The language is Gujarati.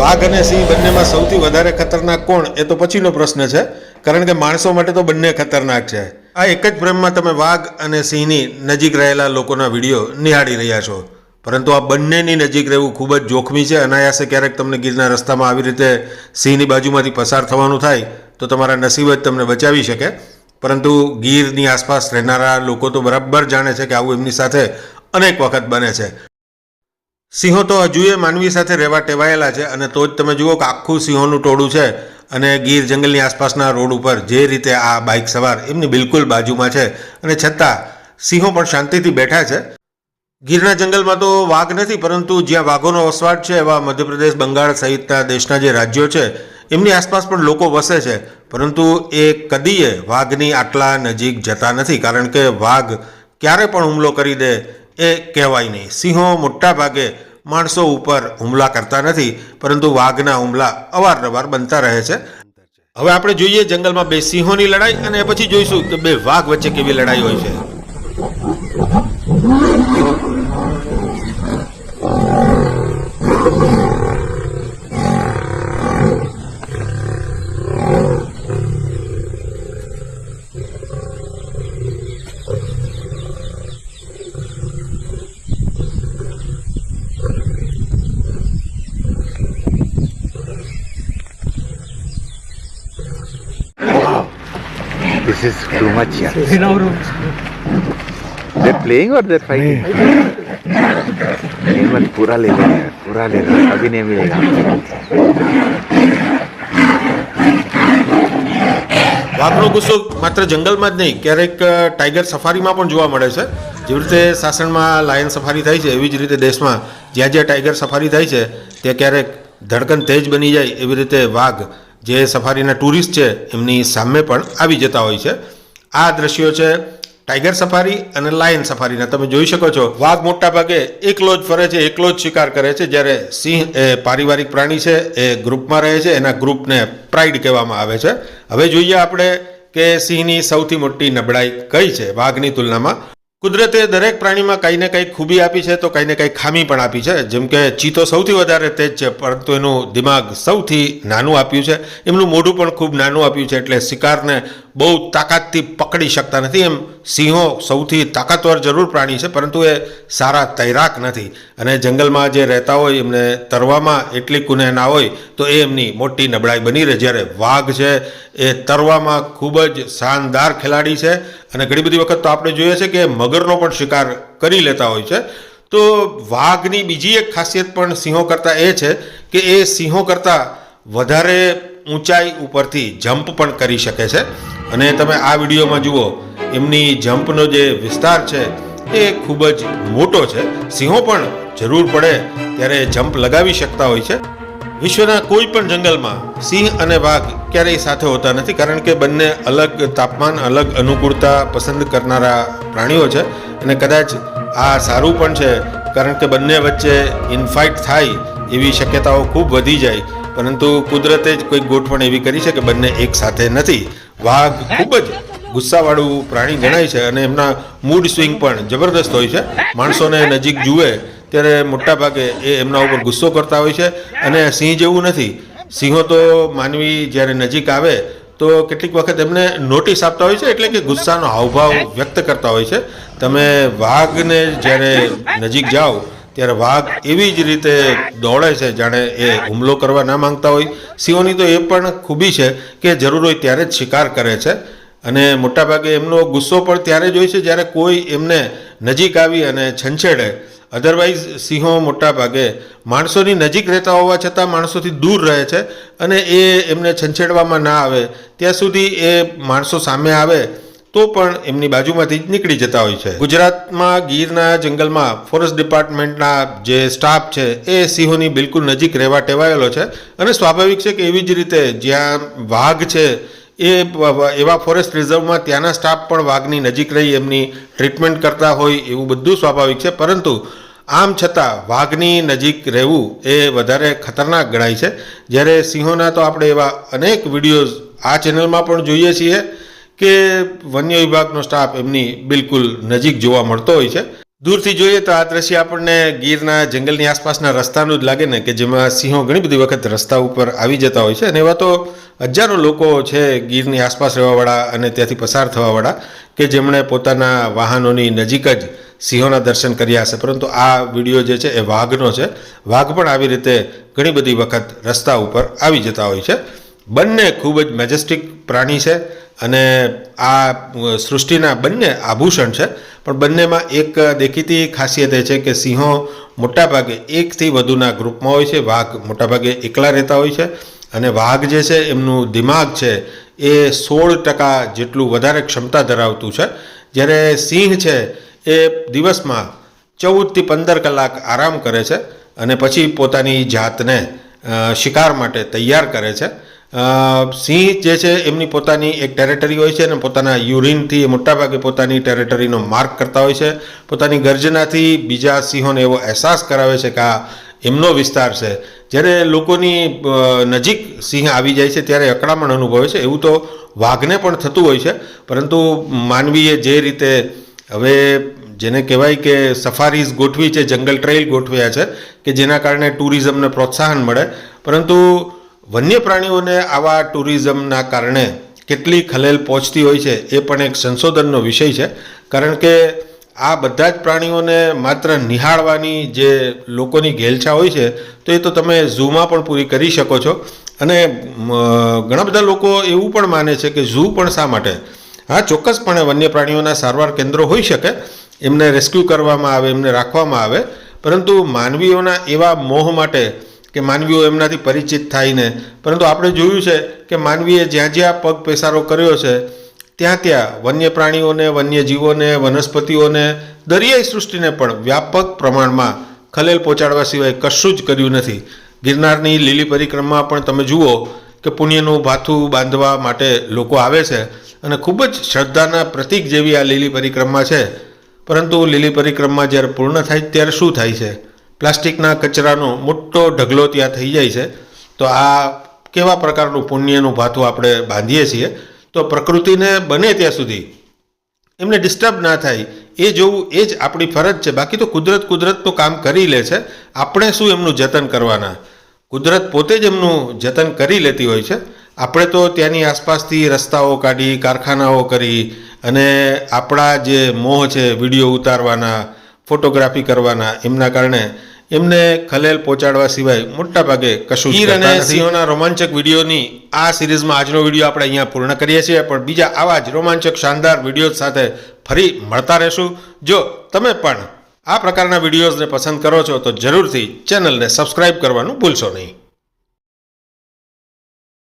વાઘ અને સિંહ બંનેમાં સૌથી વધારે ખતરનાક કોણ? એ તો પછીનો પ્રશ્ન છે. કારણ કે માણસો માટે તો બંને ખતરનાક છે. આ એક જ ફ્રેમમાં તમે વાઘ અને સિંહની નજીક રહેલા લોકોના વીડિયો નિહાળી રહ્યા છો. પરંતુ આ બંનેની નજીક રહેવું ખૂબ જ જોખમી છે. અનાયાસે ક્યારેક તમને ગીરના રસ્તામાં આવી રીતે સિંહની બાજુમાંથી પસાર થવાનું થાય, તો તમારા નસીબ જ તમને બચાવી શકે. પરંતુ ગીરની આસપાસ રહેનારા લોકો તો બરાબર જાણે છે કે આવું એમની સાથે અનેક વખત બને છે. સિંહો તો હજુએ માનવી સાથે રહેવા ટેવાયેલા છે અને તો જ તમે જુઓ કે આખું સિંહોનું ટોળું છે અને ગીર જંગલની આસપાસના રોડ ઉપર જે રીતે આ બાઇક સવાર એમની બિલકુલ બાજુમાં છે. અને છતાં સિંહો પણ શાંતિથી બેઠા છે. ગીરના જંગલમાં તો વાઘ નથી, પરંતુ જ્યાં વાઘોનો વસવાટ છે એવા મધ્યપ્રદેશ, બંગાળ સહિતના દેશના જે રાજ્યો છે, એમની આસપાસ પણ લોકો વસે છે. પરંતુ એ કદીએ વાઘની આટલા નજીક જતા નથી, કારણ કે વાઘ ક્યારે પણ હુમલો કરી દે એ કહેવાય નહીં. સિંહો મોટા ભાગે માણસો ઉપર હુમલા કરતા નથી, પરંતુ વાઘના હુમલા અવારનવાર બનતા રહે છે. હવે આપણે જોઈએ જંગલમાં બે સિંહોની લડાઈ અને પછી જોઈશું કે બે વાઘ વચ્ચે કેવી લડાઈ હોય છે. This is too much, yeah. They're playing or they're fighting? नहीं मत पूरा ले लो यार पूरा ले लो अभी नहीं मिलेगा વાઘનો ગુસ્સો માત્ર જંગલમાં જ નહીં ક્યારેક અ, ટાઈગર સફારીમાં પણ જોવા મળે છે જેવી રીતે સાસણમાં લાયન સફારી થાય છે એવી જ રીતે દેશમાં જ્યાં જ્યાં ટાઈગર સફારી થાય છે ત્યાં ક્યારેક ધડકન તેજ બની જાય એવી રીતે વાઘ જે સફારીના ટુરિસ્ટ છે, એમની સામે પણ આવી જતા હોય છે. આ દ્રશ્યો છે ટાઈગર સફારી અને લાયન સફારીના. તમે જોઈ શકો છો વાઘ મોટા ભાગે એકલો જ ફરે છે, એકલો જ શિકાર કરે છે. જ્યારે સિંહ એ પારિવારિક પ્રાણી છે, એ ગ્રુપમાં રહે છે, એના ગ્રુપને પ્રાઇડ કહેવામાં આવે છે. હવે જોઈએ આપણે કે સિંહની સૌથી મોટી નબળાઈ કઈ છે, વાઘની તુલનામાં. કુદરતે દરેક પ્રાણીમાં કંઈ ને કંઈ ખૂબી આપી છે તો કંઈ ને કંઈ ખામી પણ આપી છે. જેમ કે ચીતો સૌથી વધારે તેજ છે, પરંતુ એનું દિમાગ સૌથી નાનું આપ્યું છે. એમનું મોઢું પણ ખૂબ નાનું આપ્યું છે, એટલે શિકારને બહુ તાકાતથી પકડી શકતા નથી. એમ સિંહો સૌથી તાકાતવર જરૂર પ્રાણી છે, પરંતુ એ સારા તૈરાક નથી. અને જંગલમાં જે રહેતા હોય, એમને તરવામાં એટલી કુનેહ ના હોય, તો એ એમની મોટી નબળાઈ બની રહે. જ્યારે વાઘ છે, એ તરવામાં ખૂબ જ શાનદાર ખેલાડી છે. અને ઘણી બધી વખત તો આપણે જોઈએ છે કે મગરનો પણ શિકાર કરી લેતા હોય છે. તો વાઘની બીજી એક ખાસિયત પણ સિંહો કરતાં એ છે કે એ સિંહો કરતાં વધારે ઊંચાઈ ઉપરથી જમ્પ પણ કરી શકે છે. અને તમે આ વિડીયોમાં જુઓ, એમની જમ્પનો જે વિસ્તાર છે, એ ખૂબ જ મોટો છે. સિંહો પણ જરૂર પડે ત્યારે જમ્પ લગાવી શકતા હોય છે. વિશ્વના કોઈ પણ જંગલમાં સિંહ અને વાઘ ક્યારેય સાથે હોતા નથી, કારણ કે બંને અલગ તાપમાન, અલગ અનુકૂળતા પસંદ કરનારા પ્રાણીઓ છે. અને કદાચ આ સારું પણ છે, કારણ કે બંને વચ્ચે ઇનફાઇટ થાય એવી શક્યતાઓ ખૂબ વધી જાય. પરંતુ કુદરતે જ કોઈક ગોઠવણ એવી કરી છે કે બંને એક સાથે નથી. વાઘ ખૂબ જ ગુસ્સાવાળું પ્રાણી ગણાય છે અને એમના મૂડ સ્વિંગ પણ જબરદસ્ત હોય છે. માણસોને નજીક જુએ ત્યારે મોટાભાગે એ એમના ઉપર ગુસ્સો કરતા હોય છે. અને સિંહ જેવું નથી. સિંહો તો માનવી જ્યારે નજીક આવે તો કેટલીક વખત એમને નોટિસ આપતા હોય છે એટલે કે ગુસ્સાનો હાવભાવ વ્યક્ત કરતા હોય છે. તમે વાઘને જ્યારે નજીક જાઓ ત્યારે વાઘ એવી જ રીતે દોડે છે જાણે એ હુમલો કરવા ના માંગતા હોય. સિંહોની તો એ પણ ખૂબી છે કે જરૂર હોય ત્યારે જ શિકાર કરે છે. અને મોટાભાગે એમનો ગુસ્સો પણ ત્યારે જ હોય છે જ્યારે કોઈ એમને નજીક આવી અને છંછેડે. અધરવાઇઝ સિંહો મોટાભાગે માણસોની નજીક રહેતા હોવા છતાં માણસોથી દૂર રહે છે અને એ એમને છંછેડવામાં ના આવે. ત્યાં સુધી એ માણસો સામે આવે તો પણ એમની બાજુમાંથી જ નીકળી જતા હોય છે. ગુજરાતમાં ગીરના જંગલમાં ફોરેસ્ટ ડિપાર્ટમેન્ટના જે સ્ટાફ છે, એ સિંહોની બિલકુલ નજીક રહેવા ટેવાયેલો છે અને સ્વાભાવિક છે કે એવી જ રીતે જ્યાં વાઘ છે, એ એવા ફોરેસ્ટ રિઝર્વમાં ત્યાંના સ્ટાફ પણ વાઘની નજીક રહી એમની ટ્રીટમેન્ટ કરતા હોય એવું બધું સ્વાભાવિક છે. પરંતુ આમ છતાં વાઘની નજીક રહેવું એ વધારે ખતરનાક ગણાય છે. જ્યારે સિંહોના તો આપણે એવા અનેક વિડીયોઝ આ ચેનલમાં પણ જોઈએ છીએ. કે વન્ય વિભાગનો સ્ટાફ એમની બિલકુલ નજીક જોવા મળતો હોય છે. દૂરથી જોઈએ તો આ દ્રશ્ય આપણને ગીરના જંગલની આસપાસના રસ્તાનું જ લાગે ને કે જેમાં સિંહો ઘણી બધી વખત રસ્તા ઉપર આવી જતા હોય છે અને એવા તો હજારો લોકો છે ગીરની આસપાસ રહેવાવાળા અને ત્યાંથી પસાર થવાવાળા કે જેમણે પોતાના વાહનોની નજીક જ સિંહોના દર્શન કર્યા હશે. પરંતુ આ વીડિયો જે છે એ વાઘનો છે. વાઘ પણ આવી રીતે ઘણી બધી વખત રસ્તા ઉપર આવી જતા હોય છે. બંને ખૂબ જ મેજેસ્ટિક પ્રાણી છે અને આ સૃષ્ટિના બંને આભૂષણ છે. પણ બંનેમાં એક દેખીતી ખાસિયત એ છે કે સિંહો મોટાભાગે એકથી વધુના ગ્રુપમાં હોય છે, વાઘ મોટાભાગે એકલા રહેતા હોય છે અને વાઘ જે છે એમનું દિમાગ છે એ સોળ ટકા જેટલું વધારે ક્ષમતા ધરાવતું છે. જ્યારે સિંહ છે એ દિવસમાં ચૌદથી પંદર કલાક આરામ કરે છે અને પછી પોતાની જાતને શિકાર માટે તૈયાર કરે છે. સિંહ જે છે, એમની પોતાની એક ટેરેટરી હોય છે અને પોતાના યુરિનથી મોટાભાગે પોતાની ટેરેટરીનો માર્ક કરતા હોય છે. પોતાની ગર્જનાથી બીજા સિંહોને એવો અહેસાસ કરાવે છે કે આ એમનો વિસ્તાર છે. જ્યારે લોકોની નજીક સિંહ આવી જાય છે, ત્યારે અકળામણ અનુભવે છે. એવું તો વાઘને પણ થતું હોય છે. પરંતુ માનવીએ જે રીતે હવે જેને કહેવાય કે સફારીઝ ગોઠવી છે, જંગલ ટ્રેલ ગોઠવ્યા છે, કે જેના કારણે ટુરિઝમને પ્રોત્સાહન મળે. પરંતુ વન્ય પ્રાણીઓને આવા ટુરિઝમના કારણે કેટલી ખલેલ પહોંચતી હોય છે એ પણ એક સંશોધનનો વિષય છે. કારણ કે આ બધા જ પ્રાણીઓને માત્ર નિહાળવાની જે લોકોની ઘેલછા હોય છે તો એ તો તમે ઝૂમાં પણ પૂરી કરી શકો છો. અને ઘણા બધા લોકો એવું પણ માને છે કે ઝૂ પણ શા માટે? હા, ચોક્કસપણે વન્ય પ્રાણીઓના સારવાર કેન્દ્રો હોઈ શકે, એમને રેસ્ક્યુ કરવામાં આવે, એમને રાખવામાં આવે, પરંતુ માનવીઓના એવા મોહ માટે કે માનવીઓ એમનાથી પરિચિત થાયને. પરંતુ આપણે જોયું છે કે માનવીએ જ્યાં જ્યાં પગ પેસારો કર્યો છે, ત્યાં ત્યાં વન્ય પ્રાણીઓને વન્યજીવોને, વનસ્પતિઓને, દરિયાઈ સૃષ્ટિને પણ વ્યાપક પ્રમાણમાં ખલેલ પહોંચાડવા સિવાય કશું જ કર્યું નથી. ગિરનારની લીલી પરિક્રમા પણ તમે જુઓ કે પુણ્યનું ભાથું બાંધવા માટે લોકો આવે છે અને ખૂબ જ શ્રદ્ધાના પ્રતીક જેવી આ લીલી પરિક્રમા છે. પરંતુ લીલી પરિક્રમા જ્યારે પૂર્ણ થાય ત્યારે શું થાય છે? પ્લાસ્ટિકના કચરાનો મોટો ઢગલો ત્યાં થઈ જાય છે. તો આ કેવા પ્રકારનું પુણ્યનું ભાથું આપણે બાંધીએ છીએ? તો પ્રકૃતિને બને ત્યાં સુધી એમને ડિસ્ટર્બ ના થાય. એ જોવું, એ જ આપણી ફરજ છે. બાકી તો કુદરત કુદરતનું કામ કરી લે છે. આપણે શું એમનું જતન કરવાના? કુદરત પોતે જ એમનું જતન કરી લેતી હોય છે. આપણે તો ત્યાંની આસપાસથી રસ્તાઓ કાઢી, કારખાનાઓ કરી અને આપણા જે મોહ છે, વીડિયો ઉતારવાના ફોટોગ્રાફી કરવાના. એમના કારણે એમને ખલેલ પહોંચાડવા સિવાય મોટા ભાગે કશું હીર અને સિંહોના રોમાંચક વિડીયોની આ સિરીઝમાં આજનો વીડિયો આપણે અહીંયા પૂર્ણ કરીએ છીએ. પણ બીજા આવા જ રોમાંચક શાનદાર વીડિયો સાથે ફરી મળતા રહેશું. જો તમે પણ આ પ્રકારના વિડીયોઝને પસંદ કરો છો તો જરૂરથી ચેનલને સબસ્ક્રાઇબ કરવાનું ભૂલશો નહીં.